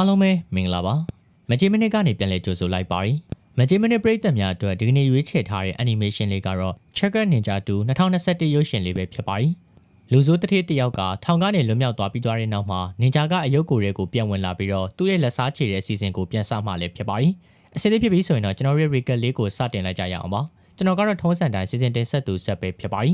အားလုံးပဲမင်္ဂလာပါမကြီးမနစ်ကနေပြန်လည်ကြိုဆိုလိုက်ပါရီမကြီးမနစ်ပရိသတ်များအတွက်ဒီကနေ့ရွေးချယ်ထားတဲ့ animation လေးကတော့ Checker Ninja 2 2021ရုပ်ရှင်လေးပဲဖြစ်ပါရီလူဆိုးတစ်ထည့်တစ်ယောက်ကထောင်ကနေလွတ်မြောက်သွားပြီးသွားတဲ့နောက်မှာနင်ဂျာကအယုတ်ကိုယ်တွေကိုပြန်ဝင်လာပြီးတော့သူ့ရဲ့လက်စားချေတဲ့အစီအစဉ်ကိုပြန်စမှလည်းဖြစ်ပါရီအစီအစဉ်ဖြစ်ပြီးဆိုရင်တော့ကျွန်တော်ရဲ့ recap လေးကိုစတင်လိုက်ကြရအောင်ပါကျွန်တော်ကတော့ထုံးစံတိုင်းစီစဉ်တင်ဆက်သူဆက်ပဲဖြစ်ပါရီ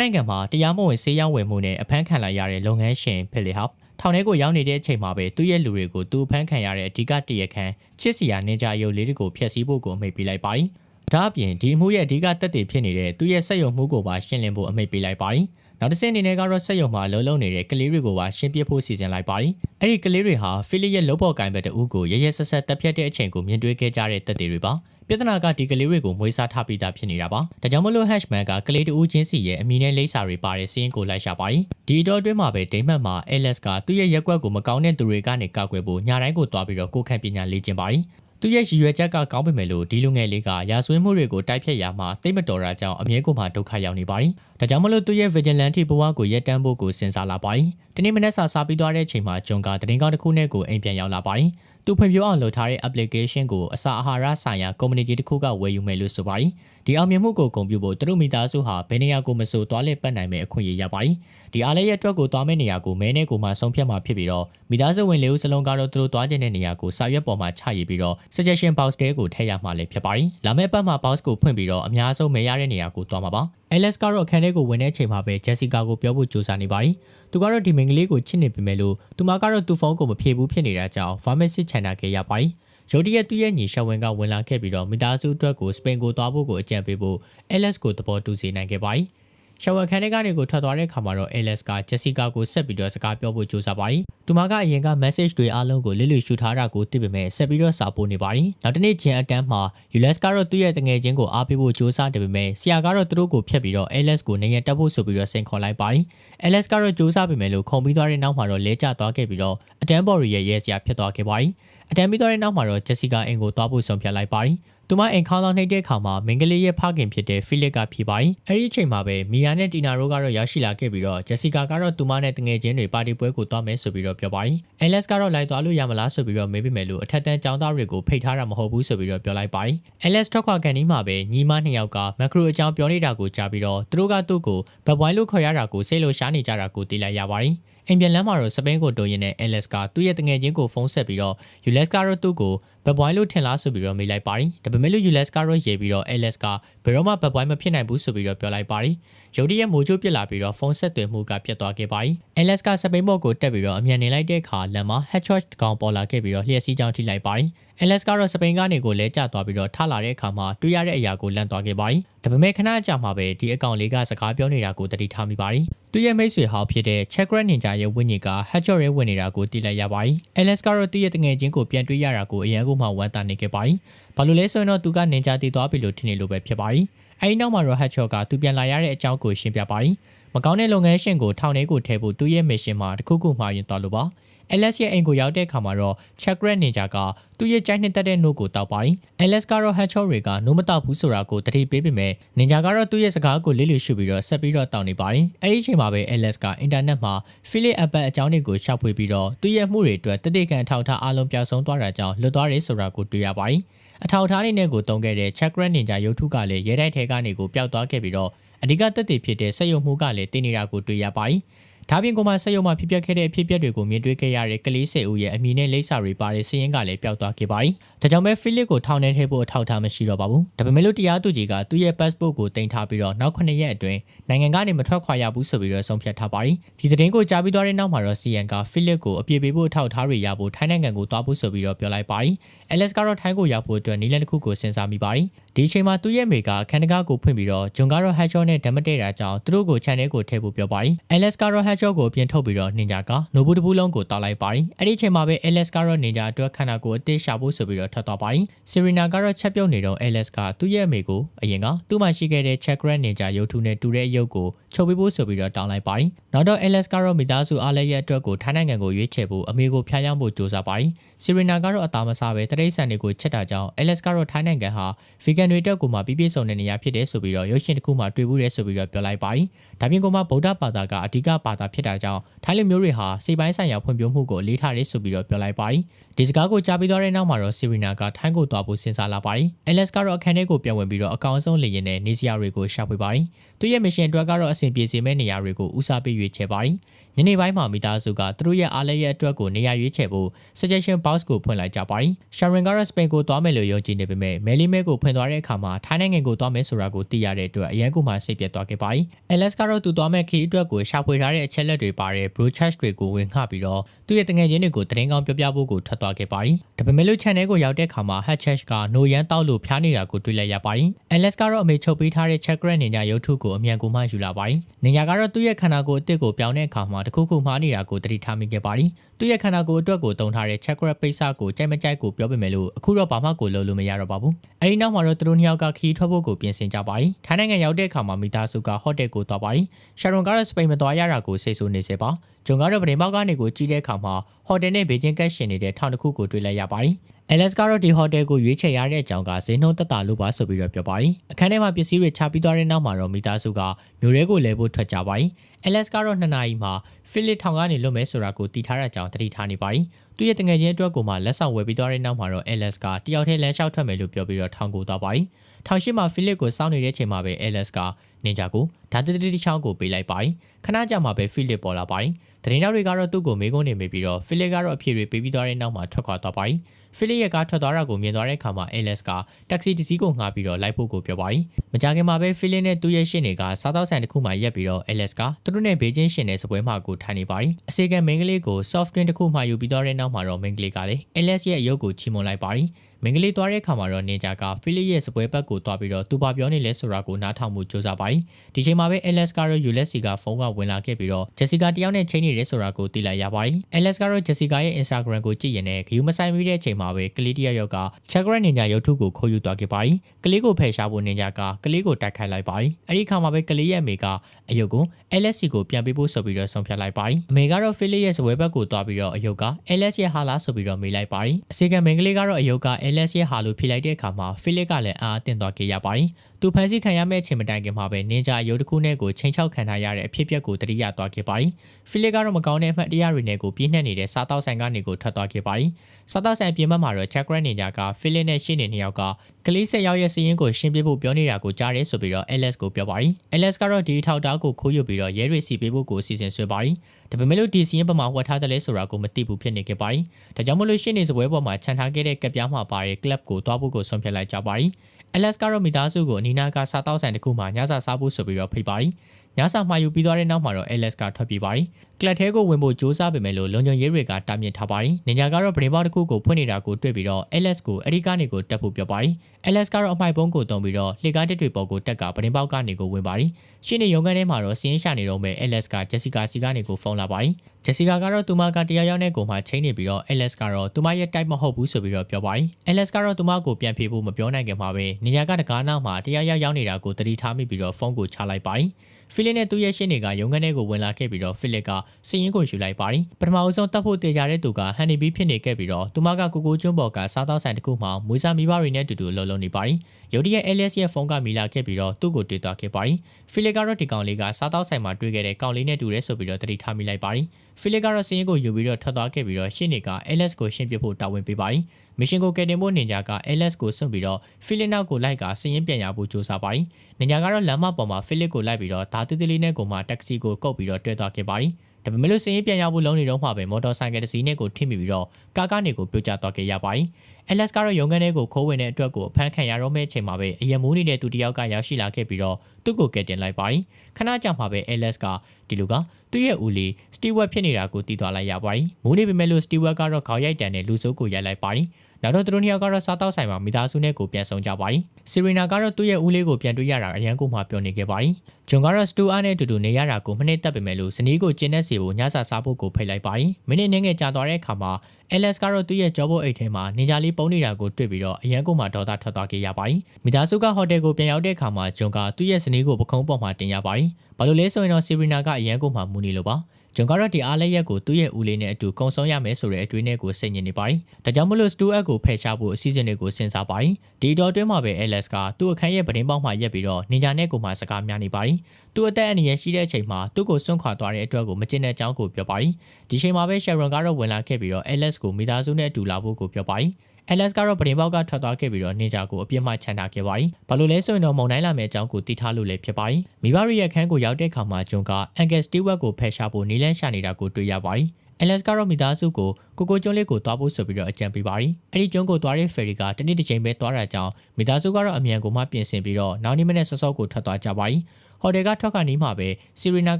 ထိုင်းနိုင်ငံမှာတရားမဝင်ဆေးရောင်းဝယ်မှုနဲ့အဖမ်းခံလိုက်ရတဲ့လုပ်ငန်းရှင်ဖိလစ်ဟော့ထောင်ထဲကိုရောက်နေတဲ့အချိန်မှာပဲသူ့ရဲ့လူတွေကိုသူအဖမ်းခံရတဲ့အဓိကတရခန်ချစ်စီယာနင်ဂျာရုပ်လေးတွေကိုဖျက်ဆီးဖို့ကိုအမိန့်ပေးလိုက်ပါသည်။ဒါအပြင်ဒီအမှုရဲ့အဓိကတက်တည်ဖြစ်နေတဲ့သူ့ရဲ့စက်ရုံမှုကိုပါရှင်းလင်းဖို့အမိန့်ပေးလိုက်ပါသည်။နောက်တစ်ဆင့်အနေနဲ့ကတော့စက်ရုံမှာလုံလုံနေတဲ့ကလေးတွေကိုပါရှင်းပြဖို့စီစဉ်လိုက်ပါသည်။အဲ့ဒီကလေးတွေဟာဖိလစ်ရဲ့လုပ်ပေါ်ကိုင်ဘက်တအူးကိုရရဆက်ဆက်တက်ဖြတ်တဲ့အချိန်ကိုမြင်တွေ့ခဲ့ကြတဲ့တက်တည်တွေပါ။ ပြဿနာကဒီကလေးတွေကိုမွေးစားထားပြီးသားဖြစ်နေတာပါဒါကြောင့်မလို့ Hashman ကကလေးတူးချင်းစီရဲ့အမည်နဲ့လိပ်စာတွေပါတဲ့စီးရင်ကိုလိုက်ရှာပါရင်ဒီတော့အတွင်းမှာပဲဒိမတ်မှာ Alex ကသူ့ရဲ့ရက်ွက်ကိုမကောင်းတဲ့သူတွေကနေကာကွယ်ဖို့ညာတိုင်းကိုတွားပြီးတော့ကိုခန့်ပညာလေ့ကျင့်ပါရင်သူရဲ့ရည်ရွယ်ချက်ကကောင်းပေမဲ့လို့ဒီလူငယ်လေးကရာဆွေးမှုတွေကိုတိုက်ဖြတ်ရမှာတိတ်မတော်တာကြောင့်အမြဲကိုမှဒုက္ခရောက်နေပါရင်ဒါကြောင့်မလို့သူရဲ့ vigilante ဘဝကိုရက်တန်းဖို့ကိုစဉ်းစားလာပါရင်ဒီနေ့မနေ့စာစားပြီးသွားတဲ့အချိန်မှာဂျွန်ကတရင်ကောင်းတစ်ခုနဲ့ကိုအိမ်ပြန်ရောက်လာပါရင် သူဖွံ့ဖြိုးအောင်လုပ်ထားတဲ့ application ကိုအစာအာဟာရဆိုင်ရာ community တစ်ခုကဝယ်ယူမယ်လို့ဆိုပါတယ်။ဒီအောင်မြင်မှုကိုဂုဏ်ပြုဖို့သူတို့မိသားစုဟာဘယ်နေရာကိုမဆိုသွားလက်ပတ်နိုင်မယ့်အခွင့်အရေးရပါတယ်။ဒီအားလည်းရဲ့အတွက်ကိုသွားမယ့်နေရာကိုမဲနဲ့ကိုမှဆုံးဖြတ်မှာဖြစ်ပြီးတော့မိသားစုဝင်လေးဦးစလုံးကတော့သူတို့သွားခြင်းတဲ့နေရာကိုစာရွက်ပေါ်မှာချရေးပြီးတော့ suggestion box တဲကိုထည့်ရမှာလည်းဖြစ်ပါတယ်။လာမယ့်ပတ်မှာ box ကိုဖွင့်ပြီးတော့အများဆုံးမဲရတဲ့နေရာကိုသွားမှာပါ။ Alex ကတော့အခန်းထဲကိုဝင်တဲ့အချိန်မှာပဲ Jessica ကိုပြောဖို့ကြိုးစားနေပါတယ်။သူကတော့ဒီမင်္ဂလေးကိုချစ်နေပေမဲ့လို့သူမကတော့သူ့ဖုန်းကိုမဖြေဘူးဖြစ်နေတာကြောင့် pharmacy ချန်တာခဲ့ရပါတယ်။ရုတ်တရက်သူ့ရဲ့ညီရှောင်းဝင်ကဝင်လာခဲ့ပြီးတော့မိသားစုအတွက်ကိုစပိန်ကိုသွားဖို့ကိုအကြံပေးဖို့ Alex ကိုသဘောတူစေနိုင်ခဲ့ပါတယ်။ ရှောင်းဝခန်းထဲကနေကိုထွက်သွားတဲ့ခါမှာတော့ Alex က Jessica ကိုဆက်ပြီးတော့စကားပြောဖို့ကြိုးစားပါတယ်။သူမကအရင်က message တွေအားလုံးကိုလစ်လျူရှုထားတာကိုသိပေမဲ့ဆက်ပြီးတော့စာပို့နေပါတယ်။နောက်တစ်နေ့ချင်းအတန်းမှာ Ules ကတော့သူ့ရဲ့တငယ်ချင်းကိုအားပေးဖို့ကြိုးစားတယ်ပေမဲ့ဆရာကတော့သူတို့ကိုဖျက်ပြီးတော့ Alex ကိုနေရတက်ဖို့ဆိုပြီးတော့စိန်ခေါ်လိုက်ပါတယ်။ Alex ကတော့ကြိုးစားပေမဲ့လို့ခုံပြီးသွားတဲ့နောက်မှာတော့လဲကျသွားခဲ့ပြီးတော့အတန်းဘော်ရီရဲ့ရဲစရာဖြစ်သွားခဲ့ပါတယ်။အတန်းပြီးသွားတဲ့နောက်မှာတော့ Jessica အင်ကိုသွားဖို့ဆုံးဖြတ်လိုက်ပါတယ်။ သူမအိမ်ခေါင်းလောင်းနှိပ်တဲ့အခါမှာမင်္ဂလေးရဲ့ဖခင်ဖြစ်တဲ့ဖိလစ်ကဖြေပါတယ်။အဲဒီအချိန်မှာပဲမီယာနဲ့တီနာတို့ကတော့ရောက်ရှိလာခဲ့ပြီးတော့ဂျက်စီကာကတော့သူမနဲ့တငယ်ချင်းတွေပါတီပွဲကိုသွားမယ်ဆိုပြီးတော့ပြောပါတယ်။အဲလက်စ်ကတော့လိုက်သွားလို့ရမလားဆိုပြီးတော့မေးပြမယ်လို့အထက်တန်းចောင်းသားတွေကိုဖိတ်ထားတာမဟုတ်ဘူးဆိုပြီးတော့ပြောလိုက်ပါတယ်။အဲလက်စ်ထွက်ခွာကန်ဒီမှာပဲညီမနှစ်ယောက်ကမက်ခရိုအကြောင်းပြောနေတာကိုကြားပြီးတော့သူတို့ကသူ့ကိုဘက်ဝိုင်းလို့ခေါ်ရတာကိုစိတ်လို့ရှားနေကြတာကိုသိလိုက်ရပါတယ်။အိမ်ပြန်လမ်းမှာတော့စပိန်ကိုတိုးရင်နဲ့ Alex ကသူ့ရဲ့တငယ်ချင်းကိုဖုန်းဆက်ပြီးတော့ Ules ကတော့သူ့ကို ဘက်ဘွိုင်းလို့ထင်လားဆိုပြီးတော့မေးလိုက်ပါတယ်။ဒါပေမဲ့လို့ Ules ကတော့ရေးပြီးတော့ Alex ကဘယ်တော့မှဘက်ဘွိုင်းမဖြစ်နိုင်ဘူးဆိုပြီးတော့ပြောလိုက်ပါတယ်။ရုတ်တရက်မိုးချိုးပြစ်လာပြီးတော့ဖုန်းဆက်သွယ်မှုကပြတ်သွားခဲ့ပါတယ်။ Alex ကစပိန်ဘော့ကိုတက်ပြီးတော့အမြန်နေလိုက်တဲ့အခါလမ်းမှာ Hedgehog ကောင်ပေါ်လာခဲ့ပြီးတော့လျှက်စီးကြောင်းထိလိုက်ပါတယ်။ Alex ကတော့စပိန်ကနေကိုလဲကျသွားပြီးတော့ထလာတဲ့အခါမှာတွေ့ရတဲ့အရာကိုလန့်သွားခဲ့ပါတယ်။ဒါပေမဲ့ခဏကြာမှပဲဒီအကောင့်လေးကစကားပြောနေတာကိုတတိထားမိပါတယ်။သူ့ရဲ့မိတ်ဆွေဟောက်ဖြစ်တဲ့ Chakra Ninja ရဲ့ဝိညာဉ်က Hatcher ရဲ့ဝင်နေတာကိုသိလိုက်ရပါတယ်။ Alex ကတော့သူ့ရဲ့တငယ်ချင်းကိုပြန်တွေ့ရတာကိုအရန်ကိုမှဝမ်းသာနေခဲ့ပါတယ်။ဘာလို့လဲဆိုရင်တော့သူက Ninja တည်သွားပြီလို့ထင်နေလို့ပဲဖြစ်ပါတယ်။အဲဒီနောက်မှာတော့ Hatcher ကသူပြန်လာရတဲ့အကြောင်းကိုရှင်းပြပါတယ်။မကောင်းတဲ့လုပ်ငန်းရှင်ကိုထောင်ထဲကိုထည့်ဖို့သူ့ရဲ့ mission မှာတခုခုမှာရင်သွားလို့ပါ။ Alex ရဲ့အိမ်ကိုရောက်တဲ့အခါမှာတော့ Chakra Ninja ကသူ့ရဲ့ကြိုက်နှစ်သက်တဲ့နှုတ်ကိုတောက်ပါတယ်။ Alex ကတော့ Hatchor တွေကနှုတ်မတောက်ဘူးဆိုတာကိုတတိပေးပေမဲ့ Ninja ကတော့သူ့ရဲ့စကားကိုလစ်လျူရှုပြီးတော့ဆက်ပြီးတော့တောင်းနေပါတယ်။အဲဒီအချိန်မှာပဲ Alex ကအင်တာနက်မှာ Philip Apple အကြောင်းတွေကိုရှာဖွေပြီးတော့သူ့ရဲ့မှုတွေအတွက်တတိကံထောက်ထားအားလုံးပြောင်းဆုံးသွားတာကြောင့်လွတ်သွားတယ်ဆိုတာကိုတွေ့ရပါတယ်။အထောက်ထားနေနဲ့ကိုတုံးခဲ့တဲ့ Chakra Ninja ရုပ်ထုကလည်းရဲတိုက်ထဲကနေကိုပျောက်သွားခဲ့ပြီးတော့အဓိကတက်တည်ဖြစ်တဲ့စက်ရုံမှုကလည်းတင်နေတာကိုတွေ့ရပါတယ်။ ဒါပြင်ကိုမှဆက်ရုံမှဖြစ်ပျက်ခဲ့တဲ့အဖြစ်အပျက်တွေကိုမြင်တွေ့ခဲ့ရတဲ့ကလေးစေဦးရဲ့အမည်နဲ့လိပ်စာတွေပါတဲ့စည်ရင်းကလည်းပျောက်သွားခဲ့ပါတယ်။ဒါကြောင့်ပဲဖိလစ်ကိုထောင်ထဲထည့်ဖို့အထောက်အထားမရှိတော့ပါဘူး။ဒါပေမဲ့လို့တရားသူကြီးကသူ့ရဲ့ passport ကိုတင်ထားပြီးတော့နောက်9ရက်အတွင်းနိုင်ငံကနေမထွက်ခွာရဘူးဆိုပြီးတော့ဆုံးဖြတ်ထားပါတယ်။ဒီသတင်းကိုကြားပြီးသွားတဲ့နောက်မှာတော့စီယန်ကဖိလစ်ကိုအပြည့်ပေးဖို့အထောက်အထားတွေရဖို့ထိုင်းနိုင်ငံကိုသွားဖို့ဆိုပြီးတော့ပြောလိုက်ပါတယ်။ Alex ကတော့ထိုင်းကိုရောက်ဖို့အတွက်နီလန်တစ်ခုကိုစဉ်းစားမိပါတယ်။ ဒီအချိန်မှာသူ့ရဲ့မိကခန္ဓာကကိုဖွင့်ပြီးတော့ဂျွန်ကတော့ Hatchor နဲ့ဓမ္မတဲ့တာကြောင့်သူတို့ကို channel ကိုထည့်ဖို့ပြောပါတယ်။ Alex ကတော့ကျောကိုအပြင်ထုတ်ပြီးတော့နင်ဂျာကနိုဘူးတပူးလုံးကိုတောက်လိုက်ပါတယ်အဲ့ဒီအချိန်မှာပဲ Alex ကတော့နင်ဂျာအတွက်ခန္ဓာကိုယ်အသေးရှာဖို့ဆိုပြီးတော့ထွက်သွားပါတယ်စီရီနာကတော့ချက်ပြုတ်နေတော့ Alex ကသူ့ရဲ့အမေကိုအရင်ကသူ့မှာရှိခဲ့တဲ့ Chakra Ninja ရုပ်ထုနဲ့တူတဲ့အယုတ်ကို ချုပ်ပေးဖို့ဆိုပြီးတော့တောင်းလိုက်ပါတယ်နောက်တော့ Alex ကတော့မိသားစုအားလည်းရဲ့အတွက်ကိုထိုင်းနိုင်ငံကိုရွေးချယ်ဖို့အမေကိုဖျားယောင်းဖို့ကြိုးစားပါတယ်စီရီနာကတော့အသာမစားပဲတရိတ်ဆန်တွေကိုချက်တာကြောင့် Alex ကတော့ထိုင်းနိုင်ငံဟာ vegan တွေအတွက်ကိုမှပြည့်ပြည့်စုံတဲ့နေရာဖြစ်တယ်ဆိုပြီးတော့ရုပ်ရှင်တစ်ခုမှတွေ့ဘူးတယ်ဆိုပြီးတော့ပြောလိုက်ပါတယ်ဒါပြင်ကမှဗုဒ္ဓဘာသာကအဓိကဘာသာဖြစ်တာကြောင့်ထိုင်းလူမျိုးတွေဟာစိတ်ပိုင်းဆိုင်ရာဖွံ့ဖြိုးမှုကိုအလေးထားတယ်ဆိုပြီးတော့ပြောလိုက်ပါတယ် ဒီစကားကိုကြားပြီးတော့တဲ့နောက်မှာတော့စီရီနာကထိုင်းကိုသွားဖို့စဉ်းစားလာပါတယ်။ Alex ကတော့အခန်းထဲကိုပြန်ဝင်ပြီးတော့အကောင်ဆုံးလေရင်နဲ့နေစရာတွေကိုရှာဖွေပါတယ်။သူရဲ့မရှင်အတွက်ကတော့အဆင်ပြေစေမယ့်နေရာတွေကိုဦးစားပေးရွေးချယ်ပါတယ်။ ညနေပိုင်းမှာမိသားစုကသူတို့ရဲ့အားလည်းရဲ့အတွက်ကိုနေရာရွေးချယ်ဖို့ suggestion box ကိုဖွင့်လိုက်ကြပါတယ်။ Sharon ကတော့ Spain ကိုသွားမယ်လို့ယုံကြည်နေပေမဲ့ Melly May ကိုဖွင့်သွားတဲ့အခါမှာထိုင်းနိုင်ငံကိုသွားမယ်ဆိုတာကိုသိရတဲ့အတွက်အရန်ကိုမှစိတ်ပြတ်သွားခဲ့ပါတယ်။ Alex ကတော့သူသွားမဲ့ခီးအတွက်ကိုရှာဖွေထားတဲ့အချက်လက်တွေပါတဲ့ brochure တွေကိုဝင်ခပြီးတော့သူ့ရဲ့တငယ်ချင်းတွေကိုတရင်ကောင်းပြောပြဖို့ကိုထွက်သွားခဲ့ပါတယ်။ဒါပေမဲ့လို့ channel ကိုရောက်တဲ့အခါမှာ Hatch ကနိုရန်တောက်လို့ဖျားနေတာကိုတွေ့လိုက်ရပါတယ်။ Alex ကတော့အမေချုပ်ပေးထားတဲ့ Chakra Ninja ရုပ်ထုကိုအမြန်ကိုမှယူလာပါတယ်။ Ninja ကတော့သူ့ရဲ့ခန္ဓာကိုယ်အစ်စ်ကိုပြောင်းတဲ့အခါမှာတခုခုမှားနေတာကိုသတိထားမိခဲ့ပါတယ်။သူ့ရဲ့ခန္ဓာကိုယ်အတွက်ကိုတုံထားတဲ့ Chakra ပိတ်စကိုကြိုက်မကြိုက်ကိုပြောပေမဲ့လို့အခုတော့ဘာမှကိုလုပ်လို့မရတော့ပါဘူး။အဲဒီနောက်မှာတော့သူတို့နှစ်ယောက်ကခီးထွက်ဖို့ကိုပြင်ဆင်ကြပါတယ်။ထိုင်းနိုင်ငံရောက်တဲ့အခါမှာမိသားစုကဟိုတယ်ကိုသွားပါတယ်။ Sharon ကတော့စပိန်မသွားရတာကိုစိတ်ဆိုးနေစေပါ။ဂျွန်ကတော့ပရင်ပေါက်ကနေကိုကြည့်တဲ့အခါမှာဟိုတယ်နဲ့ဘေကျင်းကတ်ရှင်နေတဲ့ထောင်တစ်ခုကိုတွေ့လိုက်ရပါတယ်။ Alex ကတော့ဒီဟိုတယ်ကိုရွေးချယ်ရတဲ့အကြောင်းကဈေးနှုန်းတက်တာလို့ပါဆိုပြီးတော့ပြောပါတယ်။အခန်းထဲမှာပစ္စည်းတွေချပြီးသွားတဲ့နောက်မှာတော့မိသားစုကမြို့ရဲကိုလဲဖို့ထွက်ကြပါတယ်။ Alex ကတော့နှစ်နာရီမှာ Philip ထောင်ကနေလွတ်မယ်ဆိုတာကိုတည်ထားတဲ့အကြောင်းတတိထားနေပါတယ်။သူ့ရဲ့တငယ်ချင်းအတွက်ကိုမှလက်ဆောင်ဝယ်ပြီးသွားတဲ့နောက်မှာတော့ Alex ကတယောက်တည်းလမ်းလျှောက်ထွက်မယ်လို့ပြောပြီးတော့ထောင်ကိုသွားပါတယ်။ ထောင်ရှိမှာ Philip ကိုစောင့်နေတဲ့အချိန်မှာပဲ Alex ကနင်ဂျာကိုဓာတ်တတိတိချောင်းကိုပေးလိုက်ပါတယ်။ခဏကြာမှပဲ Philip ပေါ်လာပါတယ်။တရင်နောက်တွေကတော့သူ့ကိုမေးခွန်းနေမိပြီးတော့ Philip ကတော့အဖြေတွေပေးပြီးသွားတဲ့နောက်မှာထွက်ခွာသွားပါတယ်။ Philip ရဲ့ကားထွက်သွားတာကိုမြင်သွားတဲ့အခါမှာ Alex ကတက္ကစီတစ်စီးကိုငှားပြီးတော့လိုက်ဖို့ကိုပြောပါတယ်။မကြခင်မှာပဲ Philip နဲ့သူ့ရဲ့ရှင်းတွေကစားတောက်ဆိုင်တစ်ခုမှရက်ပြီးတော့ Alex ကသူတို့နဲ့ဘေးချင်းရှင်တဲ့စပွဲမှာကိုထိုင်နေပါတယ်။အစီကံမင်းကလေးကို soft drink တစ်ခုမှယူပြီးသွားတဲ့နောက်မှာတော့မင်းကလေးကလည်း Alex ရဲ့အယုတ်ကိုချီမွန်လိုက်ပါတယ်။ မင်္ဂလေးသွားတဲ့အခါမှာတော့နင်ဂျာကဖိလစ်ရဲ့စပွဲဘက်ကိုသွားပြီးတော့သူဘာပြောနေလဲဆိုတာကိုနားထောင်မှုစူးစမ်းပါတယ်ဒီချိန်မှာပဲ Alex ကတော့ ULSC ကဖုန်းကဝင်လာခဲ့ပြီးတော့ Jessica တယောက်နဲ့ချိန်နေတယ်ဆိုတာကိုသိလိုက်ရပါတယ် Alex ကတော့ Jessica ရဲ့ Instagram ကိုကြည့်ရင်လည်းဂယူမဆိုင်မိတဲ့အချိန်မှာပဲကလေးတယောက်က Chakra Ninja ရုပ်ထုကိုခိုးယူသွားခဲ့ပါတယ်ကလေးကိုဖယ်ရှားဖို့နင်ဂျာကကလေးကိုတိုက်ခိုက်လိုက်ပါတယ်အဲ့ဒီအခါမှာပဲကလေးရဲ့အမေကအယုတ်ကို Alex ကိုပြန်ပေးဖို့ဆိုပြီးတော့ဆုံးဖြတ်လိုက်ပါတယ်အမေကတော့ Philip ရဲ့စပွဲဘက်ကိုသွားပြီးတော့အယုတ်က Alex ရဲ့ဟာလားဆိုပြီးတော့မေးလိုက်ပါတယ်အစီကံမင်္ဂလေးကတော့အယုတ်က Alex ရဲ့ဟာလို့ဖြေလိုက်တဲ့အခါမှာဖိလစ်ကလည်းအားအသင့်သွားခဲ့ရပါတယ်။ သူဖန်ဆီးခံရမယ့်အချိန်မတိုင်ခင်မှာပဲနင်ဂျာရုပ်တစ်ခုနဲ့ကိုချိန်ချောက်ခံထားရတဲ့အဖြစ်အပျက်ကိုတတိယသွားခဲ့ပါတယ်။ဖိလစ်ကတော့မကောင်းတဲ့အမှတ်တရတွေနဲ့ကိုပြင်းနှက်နေတဲ့စားတောက်ဆိုင်ကနေကိုထွက်သွားခဲ့ပါတယ်။စားတောက်ဆိုင်ပြင်ပမှာတော့ Chakra Ninja ကဖိလစ်နဲ့ရှင်းနေနှစ်ယောက်ကကလေးဆက်ရောက်ရဲ့စည်ရင်ကိုရှင်းပြဖို့ပြောနေတာကိုကြားရဲဆိုပြီးတော့ Alex ကိုပြောပါတယ်။ Alex ကတော့ဒီထောက်တားကိုခိုးယူပြီးတော့ရဲတွေစီပေးဖို့ကိုအစီအစဉ်ဆွဲပါတယ်။ဒါပေမဲ့လို့ဒီစည်ရင်ပမာဝတ်ထားတယ်လဲဆိုတာကိုမသိဘူးဖြစ်နေခဲ့ပါတယ်။ဒါကြောင့်မလို့ရှင်းနေစပွဲပေါ်မှာခြံထားခဲ့တဲ့ကက်ပြားမှာပါတဲ့ club ကိုတွားဖို့ကိုဆုံးဖြတ်လိုက်ကြပါတယ်။ Alex ကတော့မိသားစုကိုအနီးနားကစားတောက်ဆိုင်တစ်ခုမှာညစာစားဖို့ဆိုပြီးတော့ဖိတ်ပါတယ်။ ညစာမှာယူပြီးသွားတဲ့နောက်မှာတော့ Alex ကထွက်ပြေးပါတယ်။ကလပ်ထဲကိုဝင်ဖို့ကြိုးစားပေမဲ့လို့လုံခြုံရေးတွေကတားမြစ်ထားပါတယ်။နင်ညာကတော့ပရင်ပေါက်တစ်ခုကိုဖွင့်နေတာကိုတွေ့ပြီးတော့ Alex ကိုအဲဒီကနေကိုတက်ဖို့ပြောပါတယ်။ Alex ကတော့အမိုက်ပုံးကိုတုံပြီးတော့လှေကားတစ်တွေပေါ်ကိုတက်ကပရင်ပေါက်ကနေကိုဝင်ပါတယ်။ရှင်းနေရုံကနေမှာတော့စင်းရှာနေတော့မဲ့ Alex က Jessica စီကနေကိုဖုန်းလာပါတယ်။ Jessica ကတော့သူမကတရားရောက်တဲ့ကိုမှချိန်နေပြီးတော့ Alex ကတော့သူမရဲ့တိုက်မဟုတ်ဘူးဆိုပြီးတော့ပြောပါတယ်။ Alex ကတော့သူမကိုပြန်ဖြေဖို့မပြောနိုင်ခင်မှာပဲနေရာကတကားနောက်မှာတရားရောက်ရောက်နေတာကိုတတိထားမိပြီးတော့ဖုန်းကိုချလိုက်ပါတယ်။ ဖိလစ်နဲ့သူ့ရဲ့ရှင်းတွေကရုံးခန်းထဲကိုဝင်လာခဲ့ပြီးတော့ဖိလစ်ကစည်ရင်ကိုယူလိုက်ပါတယ်ပထမအဆုံးတတ်ဖို့တေချာတဲ့သူကဟန်နီဘီဖြစ်နေခဲ့ပြီးတော့သူမကကိုကိုကျွန်းပေါ်ကစားသောက်ဆိုင်တစ်ခုမှာမွေးစားမိဘတွေနဲ့အတူတူလှုပ်လှုပ်နေပါတယ်ရုတ်တရက် Alex ရဲ့ဖုန်းကမိလာခဲ့ပြီးတော့သူ့ကိုတွေ့သွားခဲ့ပါတယ်ဖိလစ်ကတော့ဒီကောင်လေးကစားသောက်ဆိုင်မှာတွေ့ခဲ့တဲ့ကောင်လေးနဲ့တူတယ်ဆိုပြီးတော့တတိထားမိလိုက်ပါတယ် ဖိလစ်ကတော့စည်ရင်ကိုယူပြီးတော့ထွက်သွားခဲ့ပြီးတော့ရှင်းနေက Alex ကိုရှင်းပြဖို့တာဝန်ပေးပါတယ်မရှင်ကိုကယ်တင်ဖို့နင်ဂျာက Alex ကိုဆွန့်ပြီးတော့ဖိလစ်နောက်ကိုလိုက်ကစည်ရင်ပြန်ရဖို့ကြိုးစားပါတယ်နင်ဂျာကတော့လမ်းမပေါ်မှာဖိလစ်ကိုလိုက်ပြီးတော့ဓာတူးတလေးနဲ့ကိုမှတက္ကစီကိုကုတ်ပြီးတော့တွဲသွားခဲ့ပါတယ် ဒါပေမဲ့လို့စင်ရင်ပြန်ရောက်ဖို့လုံးနေတော့မှပဲမော်တော်ဆိုင်ကယ်တစ်စီးနဲ့ကိုထိမိပြီးတော့ကားကနေကိုပြုတ်ကျသွားခဲ့ရပါတယ်။ Alex ကတော့ရုံးခန်းထဲကိုခိုးဝင်တဲ့အတွက်ကိုအဖမ်းခံရတော့မယ့်အချိန်မှာပဲအယံမိုးနေတဲ့သူတယောက်ကရောက်ရှိလာခဲ့ပြီးတော့သူ့ကိုကယ်တင်လိုက်ပါတယ်။ခဏကြာမှပဲ Alex ကဒီလူကသူ့ရဲ့ဦးလေး Stewart ဖြစ်နေတာကိုသိသွားလိုက်ရပါတယ်။မိုးနေပေမဲ့လို့ Stewart ကတော့ခေါင်းရိုက်တန်နဲ့လူစိုးကိုရိုက်လိုက်ပါတယ်။ နောက်တော့သူတို့နှစ်ယောက်ကတော့စားတောက်ဆိုင်မှာမိသားစုနဲ့ကိုပြန်ဆောင်ကြပါတယ်စီရီနာကတော့သူ့ရဲ့ဦးလေးကိုပြန်တွေ့ရတာအရန်ကိုမှပြောနေခဲ့ပါတယ်ဂျွန်ကတော့စတူအားနဲ့အတူတူနေရတာကိုမနှစ်သက်ပေမဲ့လို့ဇနီးကိုကျင်းတဲ့စီကိုညစာစားဖို့ကိုဖိတ်လိုက်ပါတယ်မိနစ်နှင်းငယ်ကြာသွားတဲ့အခါမှာ Alex ကတော့သူ့ရဲ့ကြောဘိုအိတ်ထဲမှာနင်ဂျာလေးပုံနေတာကိုတွေ့ပြီးတော့အရန်ကိုမှဒေါသထွက်သွားခဲ့ရပါတယ်မိသားစုကဟိုတယ်ကိုပြန်ရောက်တဲ့အခါမှာဂျွန်ကသူ့ရဲ့ဇနီးကိုပခုံးပေါ်မှာတင်ရပါတယ်ဘာလို့လဲဆိုရင်တော့စီရီနာကအရန်ကိုမှမူနေလို့ပါ ဂျွန်ကတော့ဒီအားလက်ရက်ကိုသူ့ရဲ့ဦးလေးနဲ့အတူကုံဆုံးရမယ်ဆိုတဲ့အတွေးနဲ့ကိုစိတ်ညစ်နေပါတယ်။ဒါကြောင့်မလို့စတူအက်ကိုဖယ်ရှားဖို့အစီအစဉ်တွေကိုစဉ်းစားပါတယ်။ဒီတော့တွင်းမှာပဲ Alex ကသူ့အခန်းရဲ့ပတင်းပေါက်မှာရက်ပြီးတော့နင်ဂျာနဲ့ကိုမှစကားများနေပါတယ်။သူ့အသက်အန္တရာယ်ရှိတဲ့အချိန်မှာသူ့ကိုစွန့်ခွာသွားတဲ့အတွက်ကိုမကျင်တဲ့အကြောင်းကိုပြောပါတယ်။ဒီချိန်မှာပဲ Sharon ကတော့ဝင်လာခဲ့ပြီးတော့ Alex ကိုမိသားစုနဲ့အတူလာဖို့ကိုပြောပါတယ်။ Alex ကတော့ပရင်ပေါက်ကထွက်သွားခဲ့ပြီးတော့နင်ဂျာကိုအပြစ်မှချန်ထားခဲ့ပါတယ်။ဘာလို့လဲဆိုရင်တော့မုံတိုင်းလာမယ့်အကြောင်းကိုသိထားလို့လည်းဖြစ်ပါတယ်။မိဘရဲ့အခန်းကိုရောက်တဲ့အခါမှာဂျွန်က Angus Stewart ကိုဖယ်ရှားဖို့နီလန်းရှာနေတာကိုတွေ့ရပါတယ်။ Alex ကတော့မိသားစုကိုကိုကိုကျွန်းလေးကိုသွားဖို့ဆိုပြီးတော့အကြံပေးပါတယ်။အဲ့ဒီကျွန်းကိုသွားတဲ့ ferry ကတနေ့တစ်ချိန်ပဲသွားတာကြောင့်မိသားစုကတော့အမြန်ကိုမှပြင်ဆင်ပြီးတော့နောက်နေ့မနေ့စောစောကိုထွက်သွားကြပါတယ်။ ဟိုတယ်ကထွက်ခါနီးမှာပဲစီရီနာ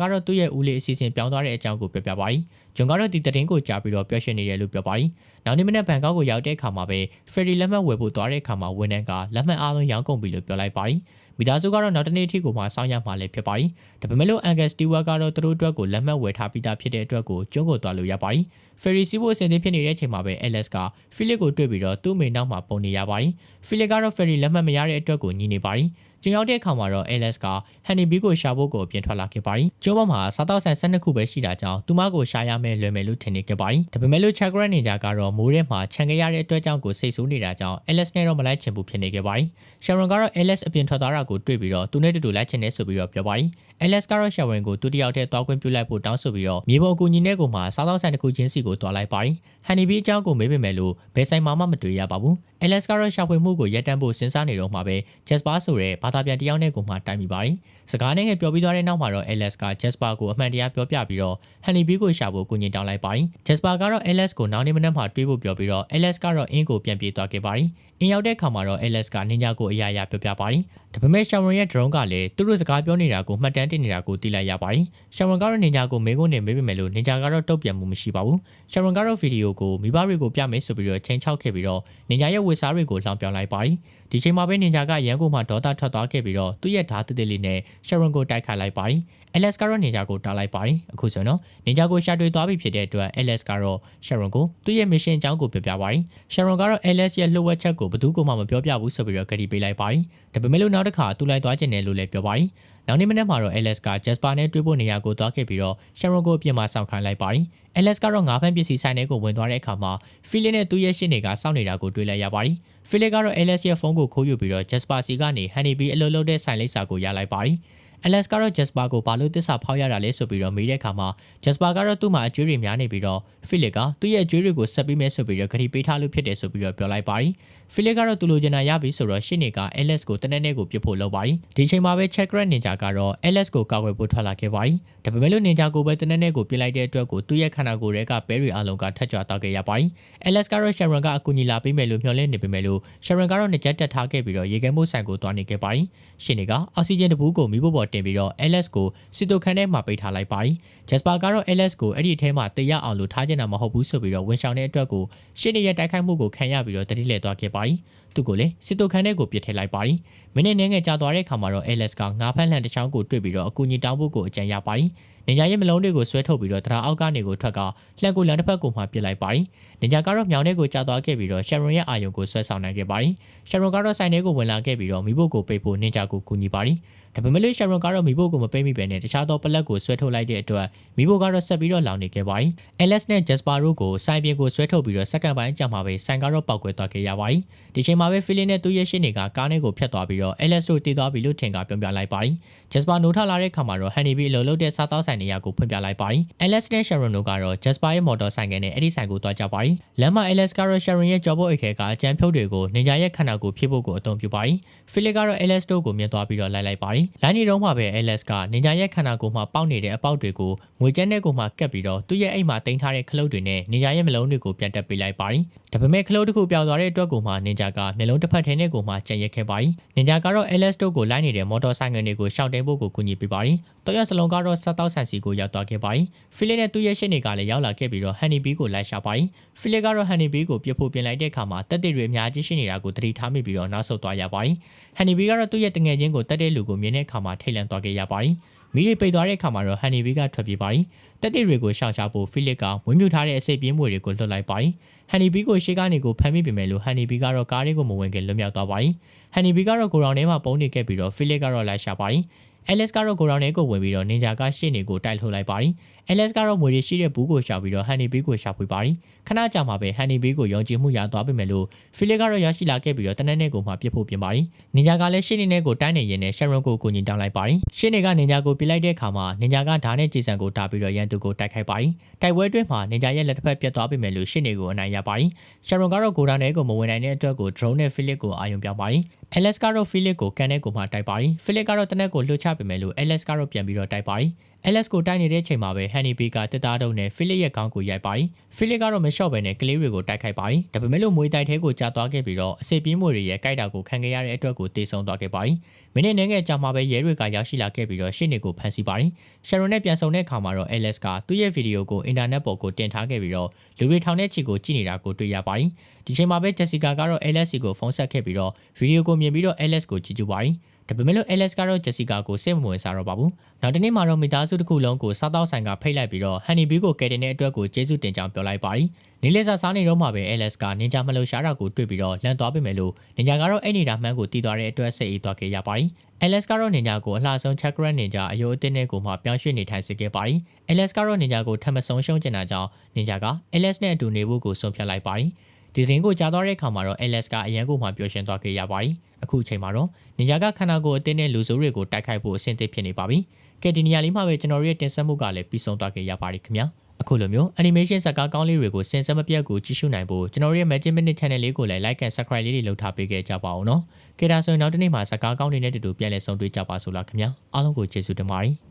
ကတော့သူ့ရဲ့ဦးလေးအစီအစဉ်ပြောင်းသွားတဲ့အကြောင်းကိုပြောပြပါတယ်။ဂျွန်ကတော့ဒီသတင်းကိုကြားပြီးတော့ပျော်ရွှင်နေတယ်လို့ပြောပါတယ်။နောက်နေ့မနေ့ဘန်ကောက်ကိုရောက်တဲ့အခါမှာပဲဖယ်ရီလက်မှတ်ဝယ်ဖို့သွားတဲ့အခါမှာဝန်ထမ်းကလက်မှတ်အားလုံးရောင်းကုန်ပြီလို့ပြောလိုက်ပါတယ်။မိသားစုကတော့နောက်တနေ့အထိကိုမှစောင့်ရမှာလည်းဖြစ်ပါတယ်။ဒါပေမဲ့လို့အန်ဂတ်စတီဝါကတော့သူတို့အတွက်ကိုလက်မှတ်ဝယ်ထားပြီးသားဖြစ်တဲ့အတွက်ကိုကျွန်းကိုသွားလို့ရပါတယ်။ဖယ်ရီစီးဖို့အစဉ်သင့်ဖြစ်နေတဲ့အချိန်မှာပဲအဲလက်စ်ကဖီလစ်ကိုတွေ့ပြီးတော့သူ့မိနောက်မှာပုံနေရပါတယ်။ဖီလစ်ကတော့ဖယ်ရီလက်မှတ်မရတဲ့အတွက်ကိုညီနေပါတယ်။ကျင်းရောက်တဲ့အခါမှာတော့ Alex က Honeybee ကိုရှာဖို့ကိုအပြင်ထွက်လာခဲ့ပါတယ်။ကျိုးပေါ်မှာစားတောက်ဆိုင်12ခုပဲရှိတာကြောင့်သူမကိုရှာရမယ်လွယ်မယ်လို့ထင်နေခဲ့ပါတယ်။ဒါပေမဲ့လို့ Chakra Ninja ကတော့မိုးထဲမှာခြံခဲ့ရတဲ့အတွက်ကြောင့်ကိုစိတ်ဆိုးနေတာကြောင့် Alex နဲ့တော့မလိုက်ချင်ဘူးဖြစ်နေခဲ့ပါတယ်။ Sharon ကတော့ Alex အပြင်ထွက်သွားတာကိုတွေ့ပြီးတော့သူနဲ့တူတူလိုက်ချင်တယ်ဆိုပြီးတော့ပြောပါတယ်။ Alex ကတော့ Sharon ကိုသူတယောက်တည်းသွားခွင့်ပြုလိုက်ဖို့တောင်းဆိုပြီးတော့မြေပေါ်အကူညီနဲ့ကိုမှစားတောက်ဆိုင်တစ်ခုချင်းစီကိုတွားလိုက်ပါတယ်။ Honeybee အကြောင်းကိုမေးပေမဲ့လို့ဘယ်ဆိုင်မှမတွေ့ရပါဘူး။ Alex ကတော့ရှာဖွေမှုကိုရပ်တန့်ဖို့စဉ်းစားနေတော့မှပဲ Jasper ဆိုတဲ့ဘာသာပြန်တယောက်နဲ့ကိုမှတိုင်မိပါတယ်။စကားနဲ့ငယ်ပြောပြီးသွားတဲ့နောက်မှာတော့ Alex က Jasper ကိုအမှန်တရားပြောပြပြီးတော့ Honeybee ကိုရှာဖို့ကူညီတောင်းလိုက်ပါတယ်။ Jasper ကတော့ Alex ကိုနောက်နေ့မနက်မှတွေးဖို့ပြောပြီးတော့ Alex ကတော့အင်းကိုပြန်ပြေးသွားခဲ့ပါတယ်။အင်းရောက်တဲ့အခါမှာတော့ Alex ကနင်ဂျာကိုအရာရာပြောပြပါတယ်။ဒါပေမဲ့ Sharon ရဲ့ drone ကလည်းသူတို့စကားပြောနေတာကိုမှတ်တမ်းတင်နေတာကိုသိလိုက်ရပါတယ်။ Sharon ကတော့နင်ဂျာကိုမေးခွန်းနဲ့မေးပေမဲ့လို့နင်ဂျာကတော့တုတ်ပြန်မှုမရှိပါဘူး။ Sharon ကတော့ဗီဒီယိုကိုမိဘတွေကိုပြမယ်ဆိုပြီးတော့ချိန်ချောက်ခဲ့ပြီးတော့နင်ဂျာရဲ့ဝတ်စားတွေကိုလှောင်ပြောင်းလိုက်ပါတယ်။ဒီချိန်မှာပဲနင်ဂျာကရန်ကုန်မှာဒေါသထွက်သွားခဲ့ပြီးတော့သူ့ရဲ့ဓာတ်တည်လေးနဲ့ Sharon ကိုတိုက်ခိုက်လိုက်ပါတယ်။ Alex ကတော့နင်ဂျာကိုတားလိုက်ပါတယ်။အခုဆိုတော့နင်ဂျာကိုရှာတွေ့သွားပြီဖြစ်တဲ့အတွက် Alex ကတော့ Sharon ကိုသူ့ရဲ့ mission အကြောင်းကိုပြောပြပါတယ်။ Sharon ကတော့ Alex ရဲ့လှုပ်ဝက်ချက်ကိုဘယ်သူမှမပြောပြဘူးဆိုပြီးတော့ကတိပေးလိုက်ပါတယ်။ဒါပေမဲ့လို့နောက်တစ်ခါသူလိုက်သွားခြင်းတယ်လို့လည်းပြောပါတယ်။ နောက်နေ့မနေ့မှာတော့ Alex က Jasper နဲ့တွေ့ဖို့နေရာကိုသွားခဲ့ပြီးတော့ Sharon ကိုအပြင်မှာစောင့်ခိုင်းလိုက်ပါတယ်။ Alex ကတော့ငါးဖမ်းပစ္စည်းဆိုင်ထဲကိုဝင်သွားတဲ့အခါမှာ Philip နဲ့သူ့ရဲ့ရှင်းတွေကစောင့်နေတာကိုတွေ့လိုက်ရပါတယ်။ Philip ကတော့ Alex ရဲ့ဖုန်းကိုခိုးယူပြီးတော့ Jasper စီကနေ Honeybee အလုပ်လုပ်တဲ့ဆိုင်လိပ်စာကိုရလိုက်ပါတယ်။ Alex ကတော့ Jasper ကိုဘာလို့တစ္ဆာဖောက်ရတာလဲဆိုပြီးတော့မေးတဲ့အခါမှာ Jasper ကတော့သူ့မှာအကျွေးတွေများနေပြီးတော့ Philip ကသူ့ရဲ့အကျွေးတွေကိုဆက်ပြီးမဲဆိုပြီးတော့ခရီးပေးထားလို့ဖြစ်တယ်ဆိုပြီးတော့ပြောလိုက်ပါတယ်။ Philip ကတော့သူလိုချင်တာရပြီဆိုတော့ရှင်းနေက Alex ကိုတနက်နေ့ကိုပြစ်ဖို့လုပ်ပါတယ်။ဒီချိန်မှာပဲ Chakra Ninja ကတော့ Alex ကိုကာကွယ်ဖို့ထွက်လာခဲ့ပါတယ်။ဒါပေမဲ့လို့ Ninja ကိုပဲတနက်နေ့ကိုပြစ်လိုက်တဲ့အတွက်ကိုသူ့ရဲ့ခန္ဓာကိုယ်ထဲကဘဲတွေအလုံးကထက်ကြွတောက်ခဲ့ရပါတယ်။ Alex ကတော့ Sharon ကအကူအညီလာပေးမယ်လို့မျှော်လင့်နေပေမဲ့လို့ Sharon ကတော့နှစ်ချက်တက်ထားခဲ့ပြီးတော့ရေခဲမှုဆိုင်ကိုသွားနေခဲ့ပါတယ်။ရှင်းနေကအောက်ဆီဂျင်တပူးကိုမိဖို့ပေါ်တင်ပြီးတော့ Alex ကိုစစ်တုခန်းထဲမှာပိတ်ထားလိုက်ပါတယ်။ Jasper ကတော့ Alex ကိုအဲ့ဒီအထဲမှာတရအောင်လို့ထားချင်တာမဟုတ်ဘူးဆိုပြီးတော့ဝင်ရှောင်တဲ့အတွက်ကိုရှင်းနေရဲ့တိုက်ခိုက်မှုကိုခံရပြီးတော့တတိလဲသွားခဲ့ပါတယ်။သူ့ကိုလည်းစစ်တုခန်းထဲကိုပြစ်ထည့်လိုက်ပါတယ်။မိနစ်နှင်းငယ်ကြာသွားတဲ့အခါမှာတော့ Alex ကငါးဖက်လှန်တစ်ချောင်းကိုတွေ့ပြီးတော့အကူအညီတောင်းဖို့ကိုအကြံရပါတယ်။နင်ဂျာရဲ့မလုံးတွေကိုဆွဲထုတ်ပြီးတော့တရားအောက်ကနေကိုထွက်ကလှက်ကိုလမ်းတစ်ဖက်ကိုမှပြစ်လိုက်ပါတယ်။နင်ဂျာကတော့မြောင်ထဲကိုကြာသွားခဲ့ပြီးတော့ Sharon ရဲ့အာယုံကိုဆွဲဆောင်နိုင်ခဲ့ပါတယ်။ Sharon ကတော့ဆိုင်ထဲကိုဝင်လာခဲ့ပြီးတော့မိဖို့ကိုပိတ်ဖို့နင်ဂျာကိုကူညီပါတယ်။ဒါပေမဲ့လို့ Sharon ကတော့မိဖို့ကိုမပိတ်မိပဲနဲ့တခြားသောပလက်ကိုဆွဲထုတ်လိုက်တဲ့အတွက်မိဖို့ကတော့ဆက်ပြီးတော့လောင်နေခဲ့ပါတယ်။ Alex နဲ့ Jasper တို့ကိုဆိုင်ပြင်ကိုဆွဲထုတ်ပြီးတော့စက္ကန့်ပိုင်းကြာမှာပဲဆိုင်ကတော့ပောက်ကွဲသွားခဲ့ရပါတယ်။ဒီချိန်မှာပဲ Philip နဲ့သူ့ရဲ့ရှင်းတွေကကားနဲ့ကိုဖျက်သွားပြီးတော့ Alex တို့တည်သွားပြီလို့ထင်ကပြောပြလိုက်ပါတယ်။ Jasper နိုးထလာတဲ့ခါမှာတော့ Honeybee အလုပ်လုပ်တဲ့စားသောက်ဆိုင်နေရာကိုဖွင့်ပြလိုက်ပါတယ်။ Alex နဲ့ Sharon တို့ကတော့ Jasper ရဲ့မော်တော်ဆိုင်ကနဲ့အဲ့ဒီဆိုင်ကိုသွားကြပါတယ်။လမ်းမှာ Alex ကတော့ Sharon ရဲ့ကြော်ဘို့အိတ်ထဲကအကြမ်းဖြုတ်တွေကိုနေကြရဲ့ခန္ဓာကိုယ်ဖြစ်ဖို့ကိုအသုံးပြုပါတယ်။ Philip ကတော့ Alex တို့ကိုမြင်သွားပြီးတော့လိုက်လိုက်ပါတယ်။လိုင်းနေတော့မှပဲ Alex ကနင်ဂျာရဲ့ခန္ဓာကိုယ်မှာပေါက်နေတဲ့အပေါက်တွေကိုငွေကျန်းတဲ့ကိုမှကပ်ပြီးတော့သူ့ရဲ့အိမ်မှာတင်ထားတဲ့ခလုတ်တွေနဲ့နင်ဂျာရဲ့မလုံးတွေကိုပြန်တက်ပေးလိုက်ပါတယ်။ ဒါဒါပေမဲ့ခလို့တစ်ခုပျောက်သွားတဲ့အတွက်ကိုမှနင်ဂျာကမျက်လုံးတစ်ဖက်ထဲနဲ့ကိုမှကြံ့ရက်ခဲ့ပါတယ်နင်ဂျာကတော့ LS တို့ကိုလိုက်နေတဲ့မော်တော်ဆိုင်ကယ်တွေကိုရှောင်တင်ဖို့ကိုကူညီပေးပါတယ်တော်ရစလုံးကတော့ဆက်တောက်ဆန်စီကိုရောက်သွားခဲ့ပါတယ်ဖီလစ်နဲ့သူ့ရဲ့ရှင်းတွေကလည်းရောက်လာခဲ့ပြီးတော့ဟန်နီဘီကိုလိုက်ရှာပါတယ်ဖီလစ်ကတော့ဟန်နီဘီကိုပြစ်ဖို့ပြင်လိုက်တဲ့အခါမှာတက်တဲ့တွေအများကြီးရှိနေတာကိုသတိထားမိပြီးတော့နောက်ဆုတ်သွားရပါတယ်ဟန်နီဘီကတော့သူ့ရဲ့တငယ်ချင်းကိုတက်တဲ့လူကိုမြင်တဲ့အခါမှာထိတ်လန့်သွားခဲ့ရပါတယ် မိရီပိတ်သွားတဲ့အခါမှာတော့ဟန်နီဘီကထွက်ပြေးပါတယ်တက်တဲ့တွေကိုရှောင်ရှားဖို့ဖိလစ်ကဝင်းမြူထားတဲ့အစိပ်ပြင်းမွေတွေကိုလွတ်လိုက်ပါတယ်ဟန်နီဘီကိုရှေ့ကနေကိုဖမ်းမိပေမဲ့လို့ဟန်နီဘီကတော့ကားလေးကိုမဝင်ခင်လွတ်မြောက်သွားပါတယ်ဟန်နီဘီကတော့ကိုရောင်ထဲမှာပုံနေခဲ့ပြီးတော့ဖိလစ်ကတော့လိုက်ရှာပါတယ်။ Alex ကတော့ကိုရောင်ထဲကိုဝင်ပြီးတော့နင်ဂျာကရှေ့နေကိုတိုက်ထုတ်လိုက်ပါတယ်။ Alex ကတော့မွေရရှိတဲ့ဘူးကိုရှာပြီးတော့ Honey Bee ကိုရှာဖွေပါတယ်။ခဏကြာမှပဲ Honey Bee ကိုယုံကြည်မှုရသွားပြီမဲ့လို့ Philip ကတော့ရရှိလာခဲ့ပြီးတော့တနက်နေ့ကိုမှပြစ်ဖို့ပြင်ပါတယ်။နင်ဂျာကလည်းရှေ့နေနဲ့ကိုတိုင်းနေရင်နဲ့ Sharon ကိုကိုညီတောင်းလိုက်ပါတယ်။ရှေ့နေကနင်ဂျာကိုပြစ်လိုက်တဲ့အခါမှာနင်ဂျာကဓာတ်နဲ့ကြည်စံကိုတားပြီးတော့ရန်သူကိုတိုက်ခိုက်ပါတယ်။တိုက်ပွဲအတွင်းမှာနင်ဂျာရဲ့လက်တစ်ဖက်ပြတ်သွားပြီမဲ့လို့ရှေ့နေကိုအနိုင်ရပါတယ်။ Sharon ကတော့ကိုရာနဲ့ကိုမဝင်နိုင်တဲ့အတွက်ကို drone နဲ့ Philip ကိုအာရုံပြောင်းပါတယ်။ Alex ကတော့ Philip ကိုကန်တဲ့ကိုမှတိုက်ပါတယ်။ Philip ကတော့တနက်ကိုလွှတ်ချပေမဲ့လို့ Alex ကတော့ပြန်ပြီးတော့တိုက်ပါတယ်။ Alex ကိုတိုက်နေတဲ့အချိန်မှာပဲ Honey Bee ကတစ်သားတုံးနဲ့ Philip ရဲ့ခေါင်းကိုရိုက်ပါတယ်။ Philip ကတော့မလျှော့ဘဲနဲ့ကလေးတွေကိုတိုက်ခိုက်ပါတယ်။ဒါပေမဲ့လို့မွေတိုက်ထဲကိုကြာသွားခဲ့ပြီးတော့အစိပ်ပြင်းမွေတွေရဲ့ကြိုက်တာကိုခံခဲ့ရတဲ့အတွက်ကိုတေဆုံးသွားခဲ့ပါတယ်။မိနစ်နှင်းငယ်ကြာမှပဲရဲတွေကရောက်ရှိလာခဲ့ပြီးတော့ရှေ့နေကိုဖမ်းဆီးပါတယ်။ Sharon နဲ့ပြန်ဆုံတဲ့အခါမှာတော့ Alex ကသူ့ရဲ့ဗီဒီယိုကိုအင်တာနက်ပေါ်ကိုတင်ထားခဲ့ပြီးတော့လူတွေထောင်တဲ့ချီကိုကြည့်နေတာကိုတွေ့ရပါတယ်။ဒီချိန်မှာပဲ Jessica ကတော့ Alex ကိုဖုန်းဆက်ခဲ့ပြီးတော့ဗီဒီယိုကိုမြင်ပြီးတော့ Alex ကိုကြည့်ကြပါတယ်။ ဒါပေမဲ့လို့ Alex ကတော့ Jessica ကိုစိတ်မဝင်စားတော့ပါဘူး။နောက်တနေ့မှာတော့မိသားစုတစ်ခုလုံးကိုစားတော့ဆိုင်ကဖိတ်လိုက်ပြီးတော့ Honey Bee ကိုကယ်တင်တဲ့အတွက်ကိုကျေးဇူးတင်ကြောင်းပြောလိုက်ပါတယ်။နေလေစာစားနေတော့မှပဲ Alex ကနင်ဂျာမလို့ရှားတာကိုတွေ့ပြီးတော့လန့်သွားပြီမဲ့လို့နင်ဂျာကတော့အဲ့နေတာမှန်းကိုတီးသွားတဲ့အတွက်စိတ်အေးသွားခဲ့ရပါတယ်။ Alex ကတော့နင်ဂျာကိုအလှဆုံး Chakra Ninja အယိုးအသင်းနဲ့ကိုမှပြောင်းရွှေ့နေထိုင်စေခဲ့ပါတယ်။ Alex ကတော့နင်ဂျာကိုထပ်မဆုံးရှုံးကျင်တာကြောင့်နင်ဂျာက Alex နဲ့အတူနေဖို့ကိုဆုံးဖြတ်လိုက်ပါတယ်။ ဒီသတင်းကိုကြားသွားတဲ့အခါမှာတော့ Alex ကအရန်ကိုမှပျော်ရွှင်သွားခဲ့ရပါတယ်။အခုအချိန်မှာတော့နင်ဂျာကခန္ဓာကိုယ်အသင်းနဲ့လူစိုးတွေကိုတိုက်ခိုက်ဖို့အဆင်သင့်ဖြစ်နေပါပြီ။ကဲဒီနေရာလေးမှာပဲကျွန်တော်တို့ရဲ့တင်ဆက်မှုကလည်းပြီးဆုံးသွားခဲ့ရပါတယ်ခင်ဗျာ။အခုလိုမျိုး animation ဇာတ်ကားကောင်းလေးတွေကိုစင်စမပြတ်ကိုကြည့်ရှုနိုင်ဖို့ကျွန်တော်တို့ရဲ့ Magic Minute Channel လေးကိုလည်း like and subscribe လေးတွေလုပ်ထားပေးခဲ့ကြပါအောင်နော်။ကဲဒါဆိုရင်နောက်တစ်နေ့မှာဇာတ်ကားကောင်းတွေနဲ့တူတူပြန်လည်ဆုံတွေ့ကြပါစို့လားခင်ဗျာ။အားလုံးကိုကျေးဇူးတင်ပါတယ်။